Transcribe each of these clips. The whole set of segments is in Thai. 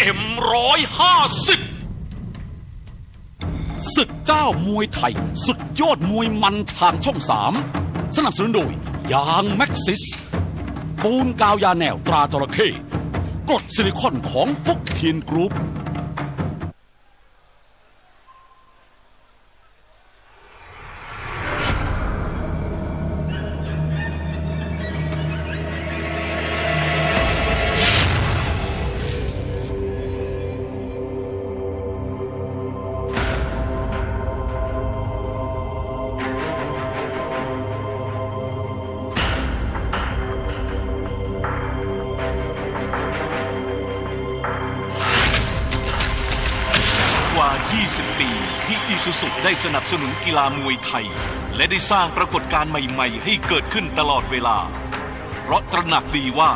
M ร้อยห้าสิบศึกเจ้ามวยไทย สุดยอดมวยมันทางช่องสามสนับสนุนโดย ยางแม็กซิส ปูนกาวยาแนวตราจระเข้กรดซิลิคอนของฟุกเทียนกรุ๊ป สนับสนุนกีฬามวยไทย และได้สร้างปรากฏการณ์ใหม่ๆ ให้เกิดขึ้นตลอดเวลา เพราะตระหนักดีว่า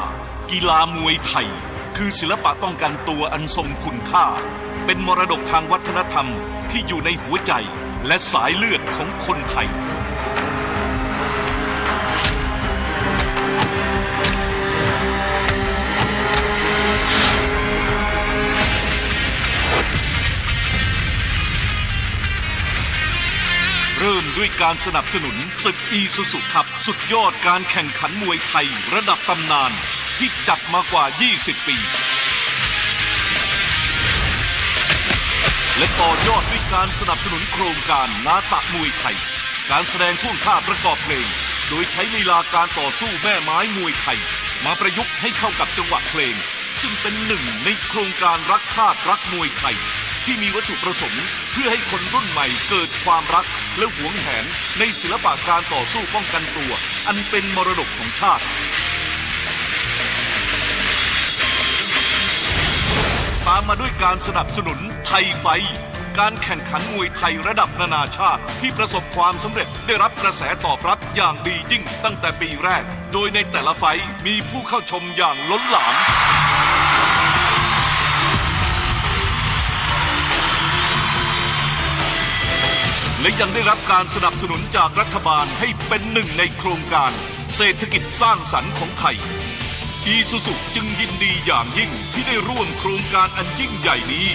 กีฬามวยไทย คือศิลปะป้องกันตัวอันทรงคุณค่า เป็นมรดกทางวัฒนธรรมที่อยู่ในหัวใจและสายเลือดของคนไทย ด้วยการสนับสนุนศึกอีซูซุขับ สุดยอดการแข่งขันมวยไทยระดับตำนาน ที่จัดมากว่า 20 ปี และต่อยอดด้วยการสนับสนุนโครงการนาตะมวยไทย การแสดงท่วงท่าประกอบเพลง โดยใช้ลีลาการต่อสู้แม่ไม้มวยไทย มาประยุกต์ให้เข้ากับจังหวะเพลง ซึ่งเป็นหนึ่งในโครงการรักชาติรักมวยไทย ที่มีวัตถุประสงค์เพื่อให้คนรุ่นใหม่เกิดความรักและหวงแหนในศิลปะการต่อสู้ป้องกันตัว อันเป็นมรดกของชาติ ตามมาด้วยการสนับสนุนไทยไฟ การแข่งขันมวยไทยระดับนานาชาติ ที่ประสบความสำเร็จได้รับกระแสตอบรับอย่างดียิ่งตั้งแต่ปีแรก โดยในแต่ละไฟท์มีผู้เข้าชมอย่างล้นหลาม และยังได้รับการสนับสนุนจากรัฐบาลให้เป็นหนึ่งในโครงการ เศรษฐกิจสร้างสรรค์ของไทย อีซูซุจึงยินดีอย่างยิ่งที่ได้ร่วมโครงการอันยิ่งใหญ่นี้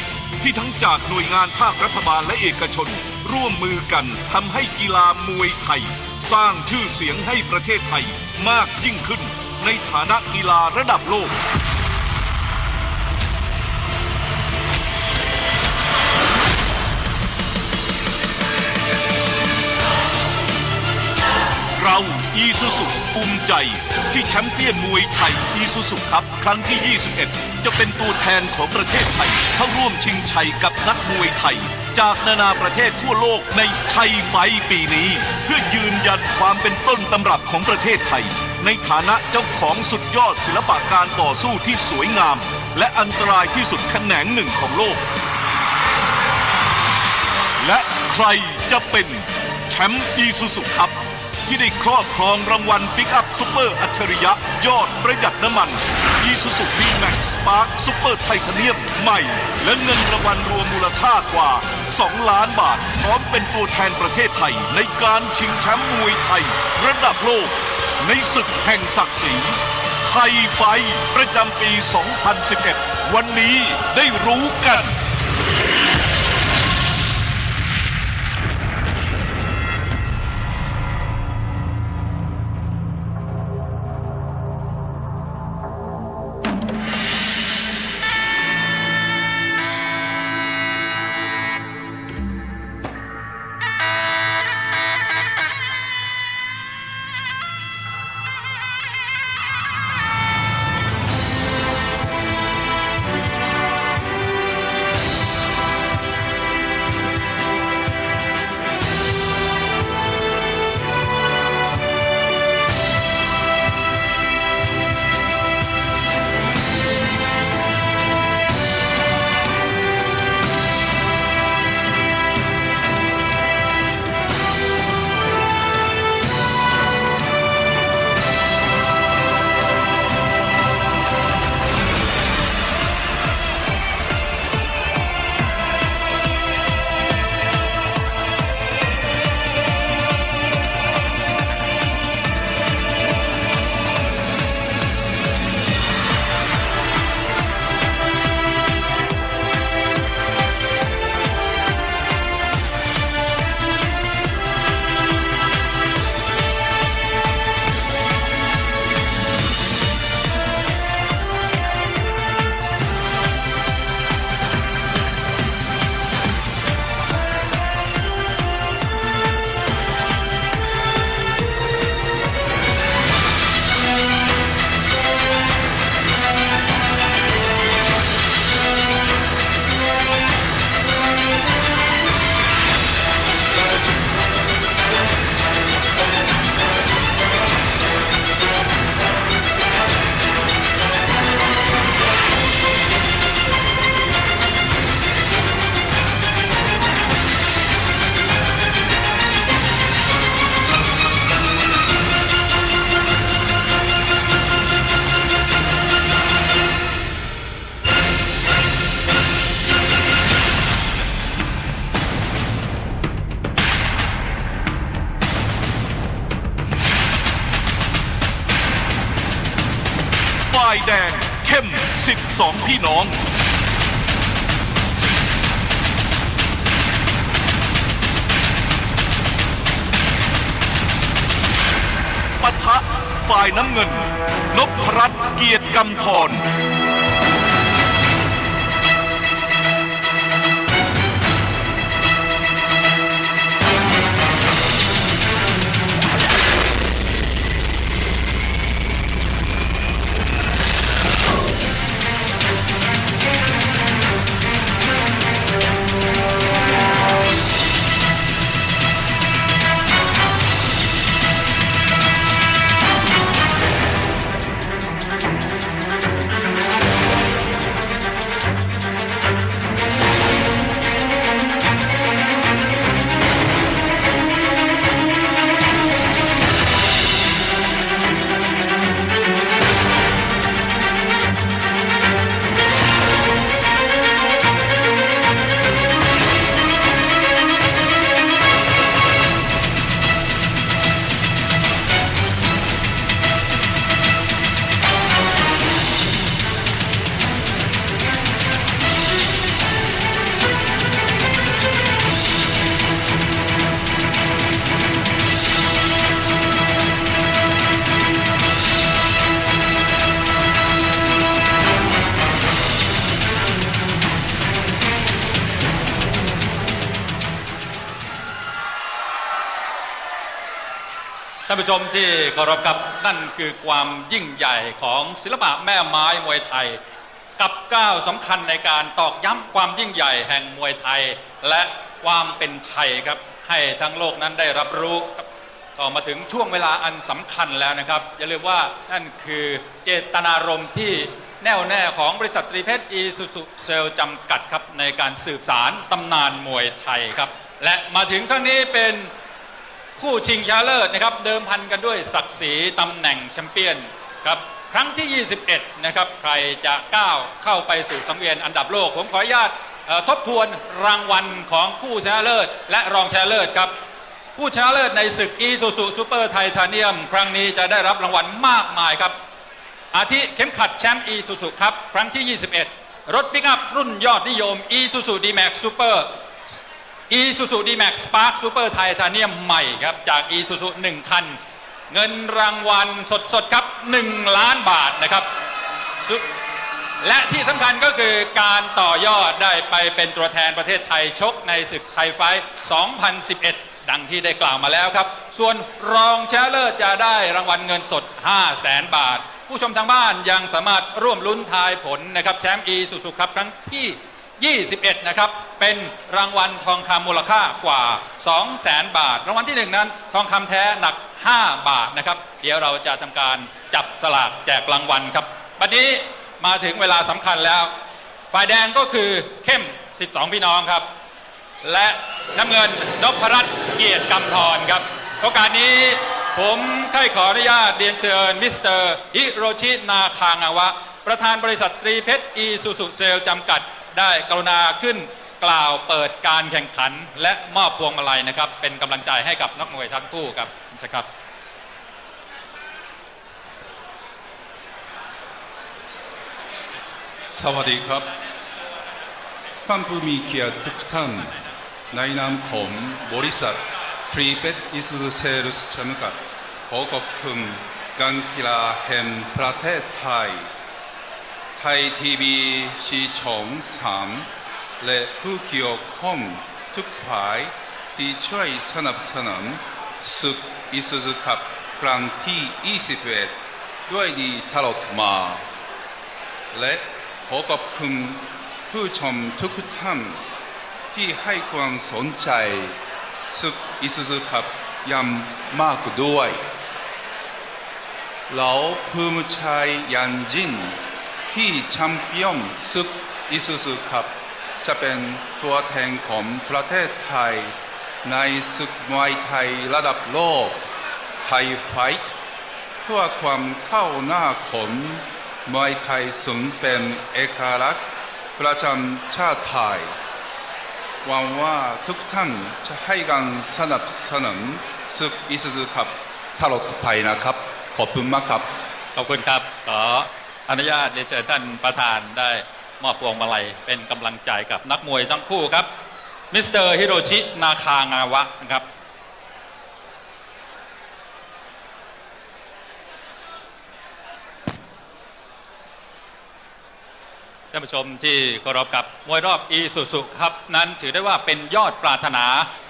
ที่ทั้งจากหน่วยงานภาครัฐบาลและเอกชน ร่วมมือกันทำให้กีฬามวยไทย สร้างชื่อเสียงให้ประเทศไทยมากยิ่งขึ้น ในฐานะกีฬาระดับโลก เราอีซูซุภูมิใจ ที่แชมเปี้ยนมวยไทยอีซูซุครับ ครั้งที่ 21 จะเป็นตัวแทนของประเทศไทย เข้าร่วมชิงชัยกับนักมวยไทย จากนานาประเทศทั่วโลกในไทยไฟปีนี้ เพื่อยืนยันความเป็นต้นตำรับของประเทศไทย ในฐานะเจ้าของสุดยอดศิลปะการต่อสู้ที่สวยงาม และอันตรายที่สุดแขนงหนึ่งของโลก และใครจะเป็นแชมป์อีซูซุครับ ที่ได้ครอบครองรางวัลปิกอัพซูเปอร์อัจฉริยะ ยอดประหยัดน้ำมันอีซูซุ V Max Spark Super Titanium ใหม่ และเงินรางวัลรวมมูลค่ากว่า 2 ล้านบาท พร้อมเป็นตัวแทนประเทศไทย ในการชิงแชมป์มวยไทย ระดับโลก ในศึกแห่งศักดิ์ศรีไทยไฟประจำปี 2011 วันนี้ได้รู้กัน เข้ม 12 พี่น้อง ปะทะฝ่ายน้ำเงิน นพรัตน์เกียรติกำธร ท่านผู้ชมที่เคารพครับนั่นคือความยิ่งใหญ่ของศิลปะแม่ไม้มวยไทย กับก้าวสำคัญในการตอกย้ำความยิ่งใหญ่แห่งมวยไทย และความเป็นไทยครับให้ทั้งโลกนั้นได้รับรู้ครับก็มาถึงช่วงเวลาอันสำคัญแล้วนะครับ อย่าลืมว่านั่นคือเจตนารมณ์ที่แน่วแน่ของบริษัทตรีเพชรอีซูซูเซลจำกัดครับในการสืบสารตำนานมวยไทยครับ และมาถึงครั้งนี้เป็น คู่ชิงชนะเลิศนะครับเดิมพันกันด้วยศักดิ์ศรีตำแหน่งแชมเปี้ยนครับครั้งที่ 21 นะครับใครจะก้าวเข้าไปสู่สังเวียนอันดับโลก ผมขออนุญาตทบทวนรางวัลของผู้ชนะเลิศและรองชนะเลิศครับผู้ชนะเลิศในศึกอีซูซูซูเปอร์ไททาเนียม ครั้งนี้จะได้รับรางวัลมากมายครับ อาทิเข็มขัดแชมป์อีซูซูครับ ครั้งที่ 21 รถปิกอัพรุ่นยอดนิยมอีซูซูดีแม็กซ์ซูเปอร์ อีซูซูดีแม็กสปาร์คซูเปอร์ไททเนียมใหม่ครับ จากอีซูซูหนึ่งคัน เงินรางวัลสดๆครับ 1 ล้านบาทนะครับ และที่สำคัญก็คือการต่อยอดได้ไปเป็นตัวแทนประเทศไทยชกในศึกไทยไฟท์2011 ดังที่ได้กล่าวมาแล้วครับ ส่วนรองแชนะเลิศจะได้รางวัลเงินสด 5 0 0แสนบาท ผู้ชมทางบ้านยังสามารถร่วมลุ้นทายผลนะครับแชมป์อีซูซูครับครั้งที่ 21 นะครับ เป็นรางวัลทองคำมูลค่ากว่า 200,000 บาท รางวัลที่ 1 นั้น ทองคำแท้หนัก 5 บาทนะครับ เดี๋ยวเราจะทำการจับสลากแจกรางวัลครับ บัดนี้มาถึงเวลาสำคัญแล้ว ฝ่ายแดงก็คือเข้ม 12 พี่น้องครับ และน้ำเงินนพรัตน์เกียรติกำธรครับ โอกาสนี้ผมใครขออนุญาตเรียนเชิญมิสเตอร์ฮิโรชินาคางาวะ ประธานบริษัทตรีเพชรอีซูซูเซลจำกัด ได้กรุณาขึ้นกล่าวเปิดการแข่งขัน และมอบพวงมาลัยนะครับ เป็นกำลังใจให้กับนักมวยทั้งคู่ครับใช่ครับสวัสดีครับท่านผู้มีเกียรติทุกท่านในนามของบริษัททรีเ t ตอิสุเซลส์จำกัดขอขอบคุณการกีฬาแห่งประเทศไทย ไทยทีวีชีช่องสามและผู้เกี่ยวข้องทุกฝ่ายที่ช่วยสนับสนุนศึกอิสุซุคับครั้งที่ 21 ด้วยดีตลอดมา และขอขอบคุณผู้ชมทุกท่านที่ให้ความสนใจศึกอิสุซุคับยังมากด้วยเราภูมิใจย่างยิ่ง ที่แชมเปี้ยนศึกอิสุซุคับ จะเป็นตัวแทนของประเทศไทย ในศึกมวยไทยระดับโลก ไทยไฟท์เพื่อความเข้าหน้าของมวยไทยสูงเป็นเอกลักษณ์ประจำชาติไทยหวังว่าทุกท่านจะให้การสนับสนุนศึกอิสุซุคับตลอดไปนะครับ ขอบคุณมากครับ ขอบคุณครับขอ อนุญาตเรียนเชิญท่านประธานได้มอบพวงมาลัยเป็นกำลังใจกับนักมวยทั้งคู่ครับมิสเตอร์ฮิโรชินาคางาวะนะครับท่านผู้ชมที่เคารพกับมวยรอบอีสุสุครับ นั้นถือได้ว่าเป็นยอดปรารถนา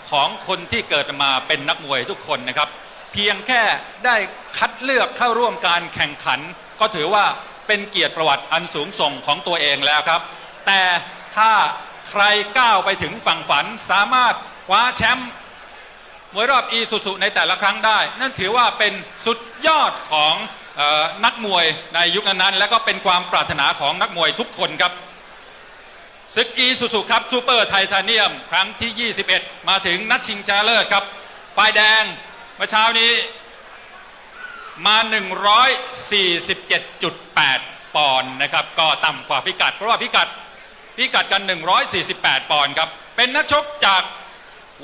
ของคนที่เกิดมาเป็นนักมวยทุกคนนะครับ เพียงแค่ได้คัดเลือกเข้าร่วมการแข่งขัน ก็ถือว่า เป็นเกียรติประวัติอันสูงส่งของตัวเองแล้วครับ แต่ถ้าใครก้าวไปถึงฝั่งฝันสามารถคว้าแชมป์มวยรอบอีสุสุในแต่ละครั้งได้ นั่นถือว่าเป็นสุดยอดของออนักมวยในยุคนั้นๆและก็เป็นความปรารถนาของนักมวยทุกคนครับศึกอีสุสุครับซูเปอร์ไททาเนียม ครั้งที่ 21 มาถึงนัดชิงชนะเลิศครับ ฝ่ายแดงเมื่อเช้านี้ มา 147.8 ปอนด์นะครับ ก็ต่ำกว่าพิกัด เพราะว่าพิกัดพิกัดกัน 148 ปอนด์ครับ เป็นนักชกจาก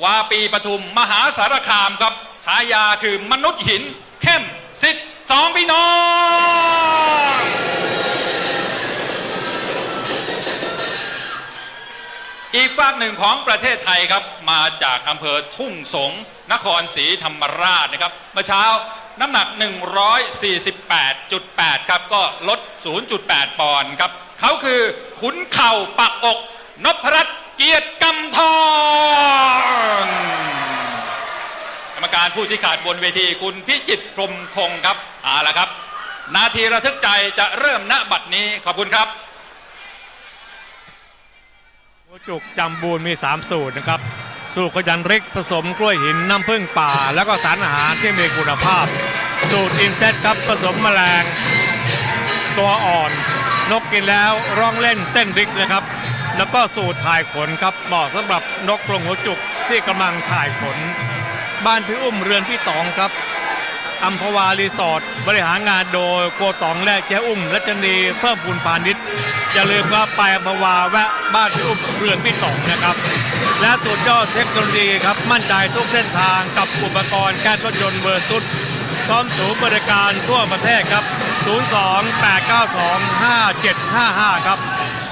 วาปีปทุมมหาสารคามครับฉายาคือมนุษย์หิน เข้มสิทธิ์สองพี่น้องอีกฝากหนึ่งของประเทศไทยครับ มาจากอำเภอทุ่งสง นครศรีธรรมราชนะครับเมื่อเช้า น้ำหนัก 148.8 ครับ ก็ลด 0.8 ปอนด์ครับ เขาคือขุนเข่าปักอกนพรัตน์เกียรติกำทองกรรมการผู้ชี้ขาดบนเวทีคุณพิจิตรพรมคงครับเอาละครับ นาทีระทึกใจจะเริ่มณบัดนี้ขอบคุณครับหมูจุกจำบูนมี 3 สูตรนะครับ สูตรขยันริกผสมกล้วยหินน้ำผึ้งป่า แล้วก็สารอาหารที่มีคุณภาพ สูตรอินเซตครับผสมแมลง ตัวอ่อน นกกินแล้วร้องเล่นเต้นริกนะครับ แล้วก็สูตรถ่ายขนครับเหมาะสำหรับนกกรงหัวจุกที่กำลังถ่ายขน บ้านพี่อุ้มเรือนพี่ตองครับ อัมพวารีสอร์ทบริหารงานโดยโกตองและเจ้อุ้มรัชนีเพิ่มพูนพาณิชย์อย่าลืมว่าไปอัมพวาแวะบ้านพี่อุ้มเรือนพี่ตองนะครับ และสุดยอดเทคโนโลยีครับมั่นใจทุกเส้นทางกับอุปกรณ์การรถยนต์เวอร์ซุดพร้อมศูนย์บริการทั่วประเทศครับ 02-892-5755 ครับ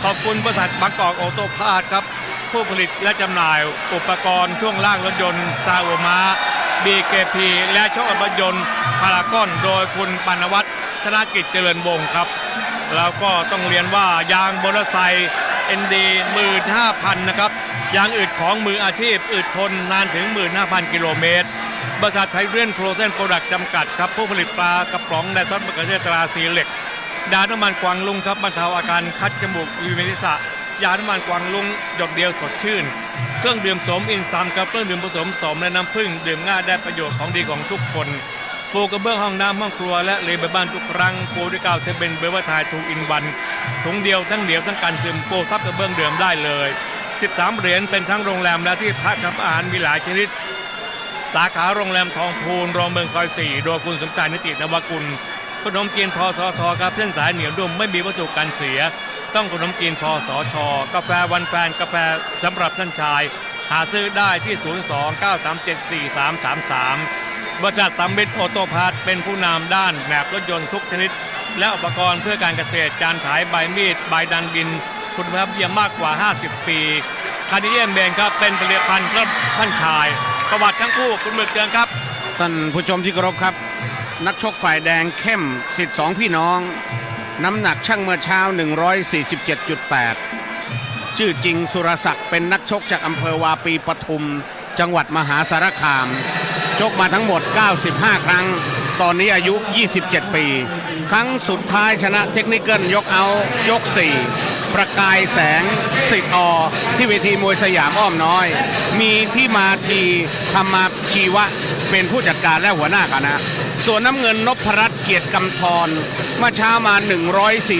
ขอบคุณบริษัทบางกอกออโต้พาร์ทครับ ผู้ผลิตและจำหน่ายอุปกรณ์ช่วงล่างรถยนต์ซาโอมา BKP และโชคอัปยนต์พารากอนโดยคุณปานวัฒน์ธนกิจเจริญวงศ์ครับ แล้วก็ต้องเรียนว่ายางมอเตอร์ไซค์เอ็นดีหมื่นห้าพันนะครับยางอึดของมืออาชีพอึดทนนานถึง 15,000 กิโลเมตร บริษัทไทยเรียนโครเซนโปรดักต์จำกัดครับ ผู้ผลิตปลากระป๋องและซอสมะเขือเทศตราสีเหล็ก ดาน้ำมันกวางลุงครับบรรเทาอาการคัดจมูกวิเมติสะยาน้ำมันกวางลุงหยดเดียวสดชื่น เครื่องดื่มสมอินซัมกับเครื่องดื่มผสมสมและน้ำผึ้งดื่มง่ายได้ประโยชน์ของดีของทุกคนปูกระเบื้องห้องน้ำห้องครัวและเลเบบ้านทุกครั้งปูด้วยกาวเทปเป็นเบอร์ว่าทายทูอินวันถุงเดียวทั้งเหนียวทั้งกันซึมปูทับกระเบื้องเดิมได้เลย 13 เหรียญเป็นทั้งโรงแรมและที่พักกับอาหารมีหลายชนิด สาขาโรงแรมทองพูนรองเมืองซอยสี่โดยคุณสมใจนิตินวกุลขนมจีนพอสอทอครับเส้นสายเหนียวนุ่มไม่มีวัตถุกันเสีย ต้องขนมจีนพอสอชอกาแฟวันแฟนกาแฟสำหรับท่านชาย หาซื้อได้ที่ 029374333 บริษัทสัมมิตรโอโตพาร์ทเป็นผู้นำด้านแมพรถยนต์ทุกชนิด และอุปกรณ์เพื่อการเกษตรการขายใบมีดใบดันบิน คุณภาพเยี่ยมมากกว่า 50 ปีคานิเอมเบนครับเป็นผลิตภัณฑ์ครับท่านชาย ประวัติทั้งคู่คุณหมึกเจืองครับ ท่านผู้ชมที่เคารพครับ นักชกฝ่ายแดงเข้มสิทธิ์สองพี่น้อง น้ำหนักช่างเมื่อเช้า 147.8 ชื่อจริงสุรศักดิ์เป็นนักชกจากอำเภอวาปีปทุม จังหวัดมหาสารคาม ชกมาทั้งหมด 95 ครั้ง ตอนนี้อายุ 27 ปี ครั้งสุดท้ายชนะเทคนิคเกิลยกเอา ยก 4 ประกายแสงสิทธิ์อที่เวทีมวยสยามอ้อมน้อย มีที่มาทีธรรมาชีวะเป็นผู้จัดการและหัวหน้าคณะส่วนน้ำเงินนพรัตน์เกียรติกำธร มื่อเช้ามา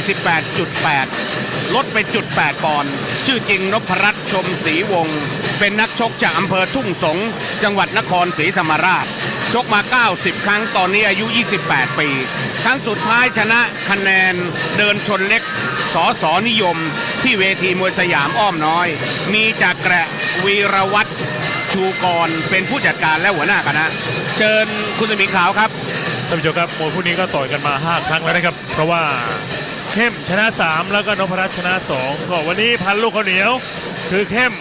148.8 ลดไปจุด8ปอนด์ชื่อจริงนพรัตน์ชมศรีวงศ์เป็นนักชกจากอำเภอทุ่งสง จังหวัดนครศรีธรรมราช ชกมา 90 ครั้งตอนนี้อายุ 28 ปี ครั้งสุดท้ายชนะคะแนนเดินชนเล็กสอสอนิยม ที่เวทีมวยสยามอ้อมน้อย มีจากแกระวีรวัตรชูกรเป็นผู้จัดการและหัวหน้าคณะเชิญคุณสมิงขาวครับ ท่านผู้ชมครับมวยคู่นี้ก็ต่อยกันมา 5 ครั้งแล้วนะครับ เพราะว่าเข้มชนะ 3 แล้วก็นพรัตน์ชนะ 2 ก็วันนี้พันลูกข้าวเหนียว คือเข้ม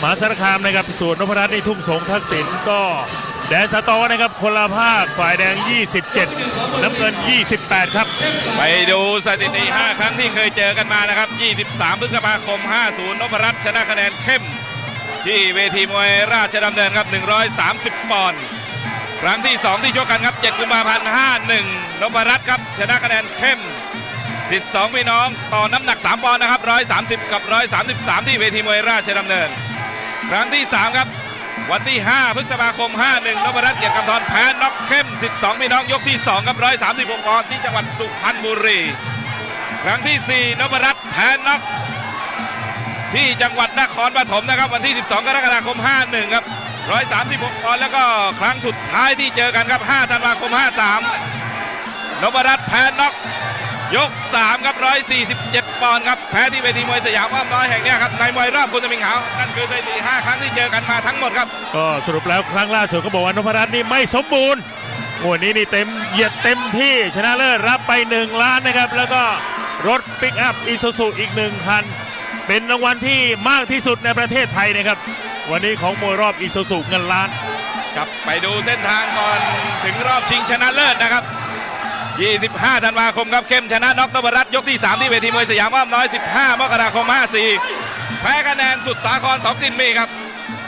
มหาสารคามนะครับส่วนนพรัตน์นี่ทุ่งสงทักษิณก็แดนสตอนะครับคนละภาคฝ่ายแดง 27 น้ำเงิน 28 ครับ ไปดูสถิติ 5 ครั้งที่เคยเจอกันมานะครับ 23 พฤษภาคม 50 นพรัตน์ชนะคะแนนเข้ม ที่เวทีมวยราชดำเนินครับ 130 ปอนด์ ครั้งที่ 2 ที่ชกกันครับ 7 กุมภาพันธ์ 51นพรัตน์ครับ ชนะคะแนนเข้ม12พี่น้องต่อน้ำหนัก 3 ปอนด์นะครับ 130 กับ 133 ที่เวทีมวยราชดำเนิน ครั้งที่ 3 ครับ วันที่ 5 พฤษภาคม 51นพรัตน์เกียรติกำธรแพ้น็อกเข้ม12พี่น้องยกที่ 2 กับ 136ปอนด์ที่จังหวัดสุพรรณบุรี ครั้งที่ 4นพรัตน์แพ้น็อกที่จังหวัดนครปฐมนะครับ วันที่ 12 กรกฎาคม 51 ครับ 136ปอนด์แล้วก็ครั้งสุดท้ายที่เจอกันครับ 5 ธันวาคม 53นพรัตน์แพ้น็อกยก 3 ครับ 147 ปอนด์ครับ แพ้ที่เวทีมวยสยามอ้อมน้อยแห่งเนี้ยครับในมวยรอบคุณตมิงขาวนั่นคือสถิติ5ครั้งที่เจอกันมาทั้งหมดครับ ก็สรุปแล้วครั้งล่าสุดก็บอกว่านพรัตน์นี่ไม่สมบูรณ์งวดนี้นี่เต็มเหยียดเต็มที่ชนะเลิศรับไป 1 ล้านนะครับ แล้วก็รถปิกอัพอีซูซูอีกหนึ่งคัน เป็นรางวัลที่มากที่สุดในประเทศไทยนะครับ วันนี้ของมวยรอบอีซูซูเงินล้านครับไปดูเส้นทางก่อนถึงรอบชิงชนะเลิศนะครับ 25 ธันวาคมครับเข้มชนะน็อกนพรัตน์ยกที่ 3 ที่เวทีมวยสยามอ้อมน้อย 15 มกราคม 54 แพ้คะแนนสุดสาครสองตินมีครับ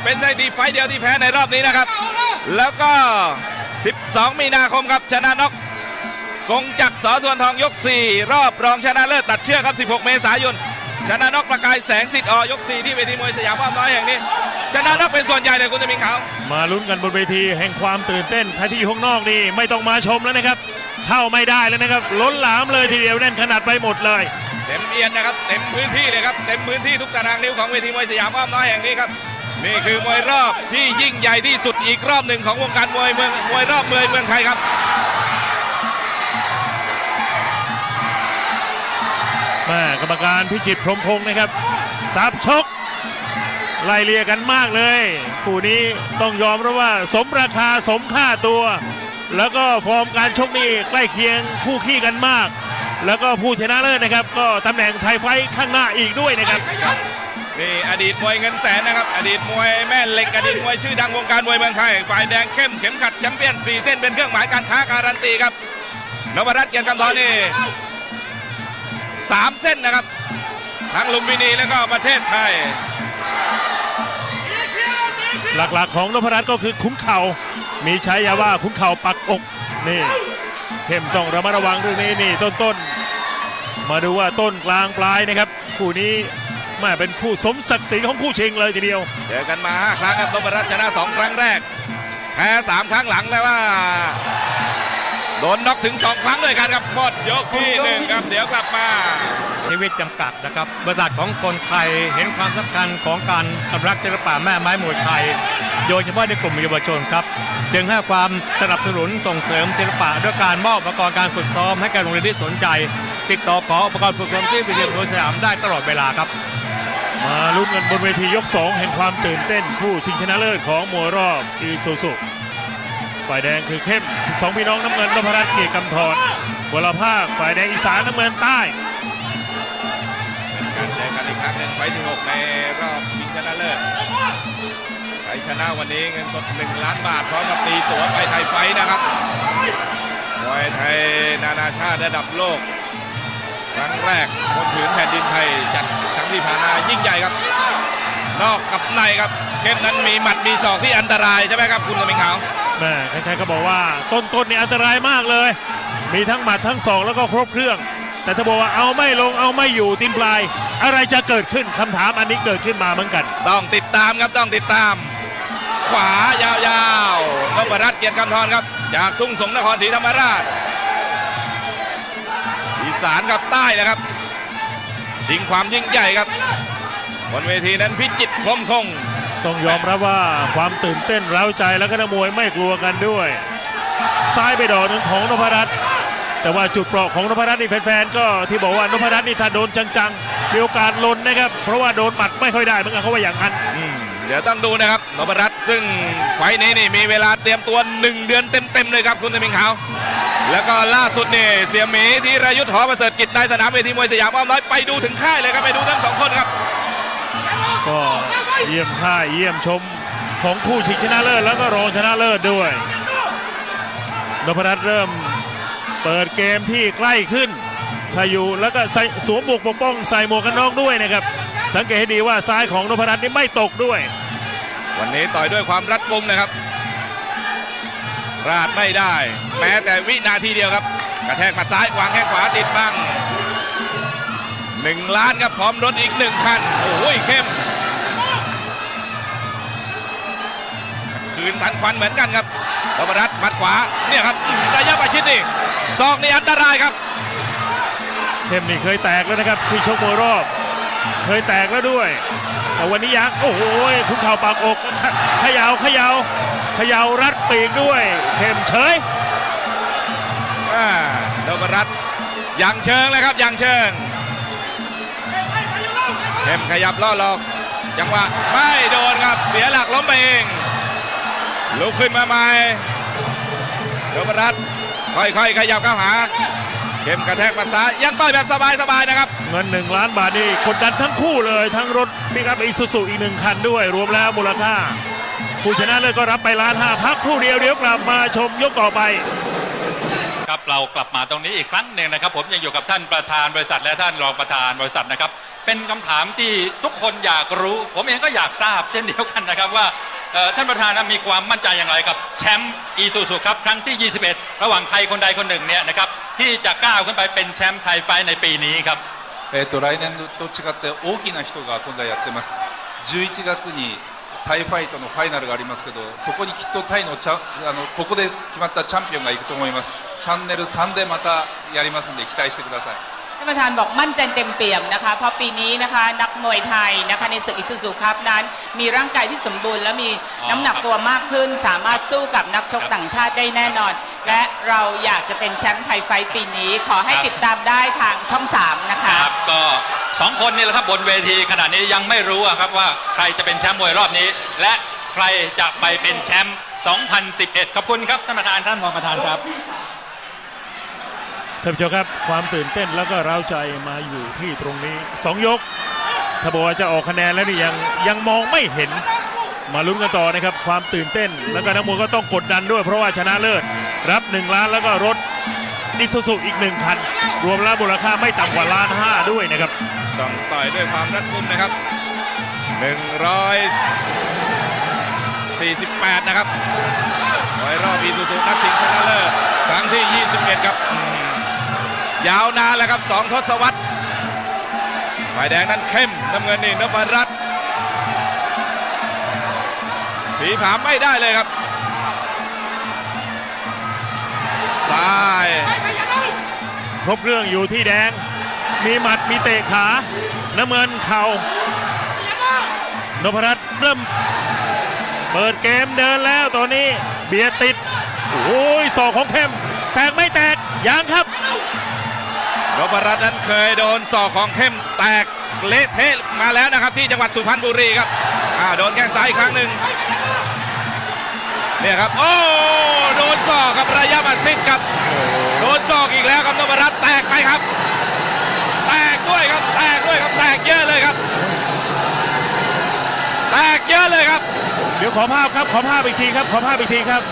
เป็นสถิติไฟเดียวที่แพ้ในรอบนี้นะครับ แล้วก็ 12 มีนาคมครับชนะน็อกกงจักรสอทวนทองยก 4 รอบรองชนะเลิศตัดเชือกครับ 16 เมษายน ชนะน็อกประกายแสงสิทธิ์ออยก4ที่เวทีมวยสยามอ้อมน้อยแห่งนี้ ชนะน็อกเป็นส่วนใหญ่เลยคุณตะมิงขาว มาลุ้นกันบนเวทีแห่งความตื่นเต้นใครที่อยู่ข้างนอกนี่ไม่ต้องมาชมแล้วนะครับ เข้าไม่ได้แล้วนะครับ ล้นหลามเลยทีเดียวแน่นขนาดไปหมดเลยเต็มเอียนนะครับเต็มพื้นที่เลยครับเต็มพื้นที่ทุกตารางนิ้วของเวทีมวยสยามอ้อมน้อยแห่งนี้ครับนี่คือมวยรอบที่ยิ่งใหญ่ที่สุดอีกรอบหนึ่งของวงการมวยเมืองมวยรอบเมืองเมืองไทยครับ แม่กรรมการพิจิตรพรมพงศ์นะครับสับชกไล่เลียกันมากเลยคู่นี้ต้องยอมรับว่าสมราคาสมค่าตัว แล้วก็ฟอร์มการชกนี่ใกล้เคียงคู่ขี้กันมาก แล้วก็ผู้ชนะเลิศนะครับ ก็ตำแหน่งไทยไฟข้างหน้าอีกด้วยนะครับนี่อดีตมวยเงินแสนนะครับ อดีตมวยแม่เหล็กอดีตมวยชื่อดังวงการมวยเมืองไทยฝ่ายแดงเข้มเข็มขัดแชมเปี้ยนสี่เส้นเป็นเครื่องหมายการค้าการันตีครับนวรัตน์เกียรติกำธรนี่ สามเส้นนะครับ ทั้งลุมพินีแล้วก็ประเทศไทย หลักๆของนพรัตน์ก็คือคุ้มเข่า มีใช้ยาว่าคุ้มเข่าปักอก นี่ เข้มต้องระมัดระวังเรื่องนี้นี่ต้นๆมาดูว่าต้นกลางปลายนะครับ คู่นี้แม่เป็นคู่สมศักดิ์ศรีของคู่ชิงเลยทีเดียว เจอกันมา 5 ครั้งครับนพรัตน์ชนะ 2 ครั้งแรก แพ้ 3 ครั้งหลังแต่ว่า โดนน็อกถึง 2 ครั้งด้วยกันครับหมดยกที่หนึ่งครับ เดี๋ยวกลับมา ชีวิตจำกัดนะครับ บริษัทของคนไทยเห็นความสำคัญของการอนุรักษ์ศิลปะแม่ไม้มวยไทย โดยเฉพาะในกลุ่มเยาวชนครับ จึงให้ความสนับสนุนส่งเสริมศิลปะด้วยการมอบอุปกรณ์การฝึกซ้อมให้แก่โรงเรียนที่สนใจ ติดต่อขออุปกรณ์ฝึกซ้อมที่วิทยาลัยสยามได้ตลอดเวลาครับ มาลุ้นกันบนเวทียก 2 แห่งความตื่นเต้นคู่ชิงชนะเลิศของมวยรอบอีซูซุ ฝ่ายแดงคือเข้ม12พี่น้องน้ำเงินนพรัตน์เกียรติกำธรวรภาคฝ่ายแดงอีสานน้ำเงินใต้การเจอกันอีกครั้งหนึ่งไฟที่ 6 ในรอบชิงชนะเลิศใครชนะวันนี้เงินสด 1 ล้านบาทพร้อมกับตีตั๋วไปไทยไฟนะครับมวยไทยนานาชาติระดับโลก ครั้งแรกบนผืนแผ่นดินไทยจัดครั้งที่ผ่านมายิ่งใหญ่ครับ นอกกับในครับเกมนั้นมีหมัดมีศอกที่อันตรายใช่ไหมครับคุณกมิงขาวแม่ใครๆก็บอกว่าต้นๆนี่อันตรายมากเลย มีทั้งหมัดทั้งศอกแล้วก็ครบเครื่อง แต่ถ้าบอกว่าเอาไม่ลงเอาไม่อยู่ตีนปลาย อะไรจะเกิดขึ้นคำถามอันนี้เกิดขึ้นมาเหมือนกัน ต้องติดตามครับต้องติดตาม ขวายาวๆนพรัตน์เกียรติคำทรครับ จากทุ่งสงนครศรีธรรมราชอีสานกับใต้นะครับชิงความยิ่งใหญ่ครับ บนเวทีนั้นพิจิตรพรหมคงต้องยอมรับว่าความตื่นเต้นเร้าใจแล้วก็นักมวยไม่กลัวกันด้วย ซ้ายไปดอกหนึ่งของนพรัตน์แต่ว่าจุดเปราะของนพรัตน์นี่แฟนๆก็ที่บอกว่านพรัตน์นี่ถ้าโดนจังๆมีโอกาสหล่นนะครับ เพราะว่าโดนหมัดไม่ค่อยได้เหมือนกันเขาว่าอย่างนั้นอืมเดี๋ยวต้องดูนะครับนพรัตน์ซึ่งไฟล์นี้นี่มีเวลาเตรียมตัว 1 เดือนเต็มๆเลยครับคุณตะมิงขาวแล้วก็ล่าสุดนี่เสียหมีที่รายุทธ์หอประเสริฐกิจในสนามเวทีมวยสยามอ้อมน้อยไปดูถึงค่ายเลยครับไปดูทั้งสองคนครับ ก็เยี่ยมค่ายเยี่ยมชมของคู่ชิงชนะเลิศแล้วก็รองชนะเลิศด้วยนพรัตน์เริ่มเปิดเกมที่ใกล้ขึ้นพายุแล้วก็ใส่สวมบวกปกป้องใส่หมวกกันน็อกด้วยนะครับ สังเกตให้ดีว่าซ้ายของนพรัตน์นี่ไม่ตกด้วย วันนี้ต่อยด้วยความรัดกุมนะครับราดไม่ได้ แม้แต่วินาทีเดียวครับ กระแทกหมัดซ้ายวางแข้งขวาติดบังหนึ่งล้านครับพร้อมรถอีกหนึ่งคัน โอ้ยเข้ม คืนทันควันเหมือนกันครับรบรัตน์หมัดขวาเนี่ยครับระยะประชิดนี่ศอกนี่อันตรายครับเข้มนี่เคยแตกแล้วนะครับที่ชกมวยรอบ เคยแตกแล้วด้วย แต่วันนี้ยังโอ้โหคุกเข่าปากอกเขเขยาวขยาวขยาวรัดปีกด้วย เข้มเฉยอ่าโดบรัตน์ยังเชิงเลยครับยังเชิงเข้มขยับล่อหลอกจังหวะไม่โดนครับเสียหลักล้มไปเอง ลุกขึ้นมาใหม่โดบรัตน์ค่อยๆขยับเข้าหา เข้มกระแทกมัดซ้ายยังต่อยแบบสบายๆนะครับ เงิน 1 ล้านบาทนี่กดดันทั้งคู่เลยทั้งรถปิกอัพอีซูซูอีกหนึ่งคันด้วย รวมแล้วมูลค่า ผู้ชนะเลิศก็รับไปล้านห้าพักครู่เดียวเดี๋ยวกลับมาชมยกต่อไปครับเรากลับมาตรงนี้อีกครั้งหนึ่งนะครับ ผมยังอยู่กับท่านประธานบริษัทและท่านรองประธานบริษัทนะครับ เป็นคำถามที่ทุกคนอยากรู้ ผมเองก็อยากทราบเช่นเดียวกันนะครับว่าเอ่อ ท่านประธานมีความมั่นใจอย่างไรกับแชมป์อีทูสุครับครั้งที่ 21 ระหว่างไทยคนใดคนหนึ่งเนี่ยนะครับที่จะก้าวขึ้นไปเป็นแชมป์ไทยไฟท์ในปีนี้ครับ えー、と来年と違って大きな人が今度はやってます11月にタイファイトのファイナルがありますけどそこにきっとタイのチャンあのここで決まったチャンピオンが行くと思いますチャンネル3でまたやりますんで期待してください ท่านประธานบอกมั่นใจเต็มเปี่ยมนะคะ เพราะปีนี้นะคะนักมวยไทยนะคะในศึกอิซูซูครับนั้น มีร่างกายที่สมบูรณ์ และมีอ๋อน้ำหนักตัวมากขึ้น สามารถสู้กับนักชกครับต่างชาติได้แน่นอน และเราอยากจะเป็นแชมป์ไทยไฟท์ปีนี้ ขอให้ครับ ติดตามได้ทางช่อง 3 นะคะ ครับก็สองคนนี่แหละครับบนเวทีขณะนี้ยังไม่รู้อะครับว่าใครจะเป็นแชมป์มวยรอบนี้ และใครจะไปเป็นแชมป์ 2011 ขอบคุณครับท่านประธานท่านรองประธานครับ ท่านผู้ชมครับความตื่นเต้นแล้วก็ร้าวใจมาอยู่ที่ตรงนี้สองยก ถ้าบอกว่าจะออกคะแนนแล้วนี่ยังยังมองไม่เห็น มาลุ้นกันต่อนะครับ ความตื่นเต้น แล้วก็นักมวยก็ต้องกดดันด้วยเพราะว่าชนะเลิศ รับ 1 ล้านแล้วก็รถอิซูซูอีกหนึ่งคัน รวมแล้วมูลค่าไม่ต่ำกว่าล้านห้าด้วยนะครับ ต้องต่อยด้วยความรัดกุมนะครับ 148 นะครับร้อยรอบอีซูซูนัดชิงชนะเลิศครั้งที่ 21 ครับอืม ยาวนานแล้วครับสองทศวรรษฝ่ายแดงนั้นเข้มน้ำเงินนี่นพรัตน์ผีผามไม่ได้เลยครับซ้ายครบเรื่องอยู่ที่แดง มีหมัดมีเตะขา น้ำเงินเข่านพรัตน์เริ่ม เปิดเกมเดินแล้วตอนนี้ เบียดติด โอ้ยศอกของเข้มแตกไม่แตกยังครับ นพรัตน์นั้นเคยโดนศอกของเข้มแตกเละเทะมาแล้วนะครับที่จังหวัดสุพรรณบุรีครับอ่าโดนแข้งซ้ายอีกครั้งหนึ่งเนี่ยครับ โอ้ โดนศอกกับระยะบัดซิดครับ โดนศอกอีกแล้วครับนพรัตน์แตกไปครับ แตกด้วยครับ แตกด้วยครับ แตกเยอะเลยครับ แตกเยอะเลยครับ เดี๋ยวขอภาพครับ ขอภาพอีกทีครับ ขอภาพอีกทีครับ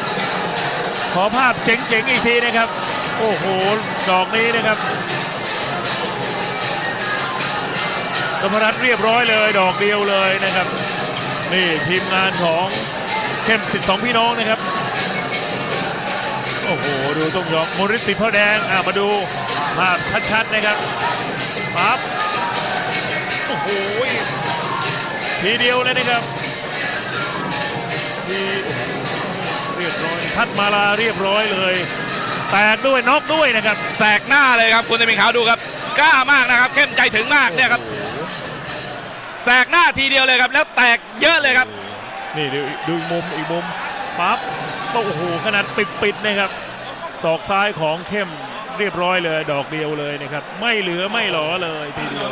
ขอภาพเจ๋งๆอีกทีนะครับ โอ้โห ดอกนี้นะครับ นพรัตเรียบร้อยเลย ดอกเดียวเลยนะครับ นี่ทีมงานของเข้มสิทธิ์สองพี่น้องนะครับ โอ้โห ดูต้องยอมมริสสิพ่อแดงอะมาดูภาพชัดๆนะครับปั๊บโอ้โหทีเดียวเลยนะครับทีเรียบร้อยทัดมาลาเรียบร้อยเลย แตกด้วยน็อกด้วยนะครับ แสกหน้าเลยครับคุณตะมิงขาวดูครับ กล้ามากนะครับ เข้มใจถึงมากเนี่ยครับ แสกหน้าทีเดียวเลยครับ แล้วแตกเยอะเลยครับ นี่ดูดูอีกมุมอีกมุมปั๊บโอ้โหขนาดปิดปิดๆนะครับศอกซ้ายของเข้มเรียบร้อยเลย ดอกเดียวเลยนะครับ ไม่เหลือไม่หลอเลยทีเดียว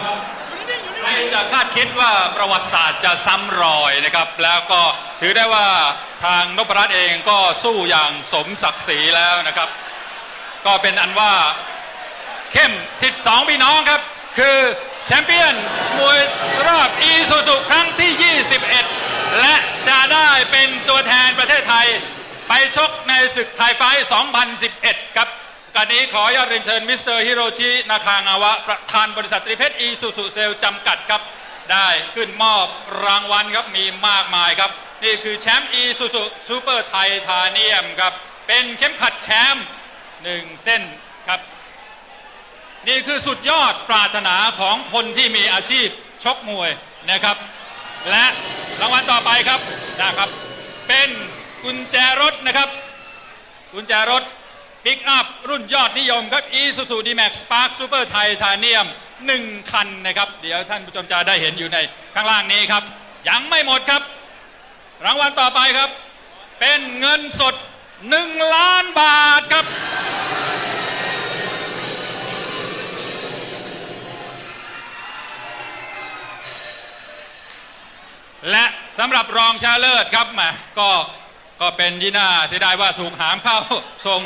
ใครจะคาดคิดว่าประวัติศาสตร์จะซ้ำรอยนะครับ แล้วก็ถือได้ว่าทางนพรัตน์เองก็สู้อย่างสมศักดิ์ศรีแล้วนะครับ ก็เป็นอันว่าเข้มสิทธิ์สองพี่น้องครับ คือ แชมเปี้ยนมวยรอบอีซูซูครั้งที่ 21 และจะได้เป็นตัวแทนประเทศไทย ไปชกในศึกไทยไฟท์2011 ครับการนี้ขอยอดเรียนเชิญมิสเตอร์ฮิโรชินาคางาวะ ประธานบริษัทตรีเพชรอีซูซูเซลจำกัดครับ ได้ขึ้นมอบรางวัลครับ มีมากมายครับ นี่คือแชมป์อีซูซูซูเปอร์ไททาเนียมครับ เป็นเข็มขัดแชมป์หนึ่งเส้นครับ นี่คือสุดยอดปรารถนาของคนที่มีอาชีพชกมวยนะครับ และรางวัลต่อไปครับนะครับ เป็นกุญแจรถนะครับ กุญแจรถปิกอัพรุ่นยอดนิยมครับ Isuzu D-Max Spark Super Titanium 1 คันนะครับ เดี๋ยวท่านผู้ชมจะได้เห็นอยู่ในข้างล่างนี้ครับ ยังไม่หมดครับ รางวัลต่อไปครับ เป็นเงินสด 1 ล้านบาทครับ และสำหรับรองชาเลิศครับแหมาก็ก็เป็นที่น่าเสียดายว่าถูกหามเข้าส่ง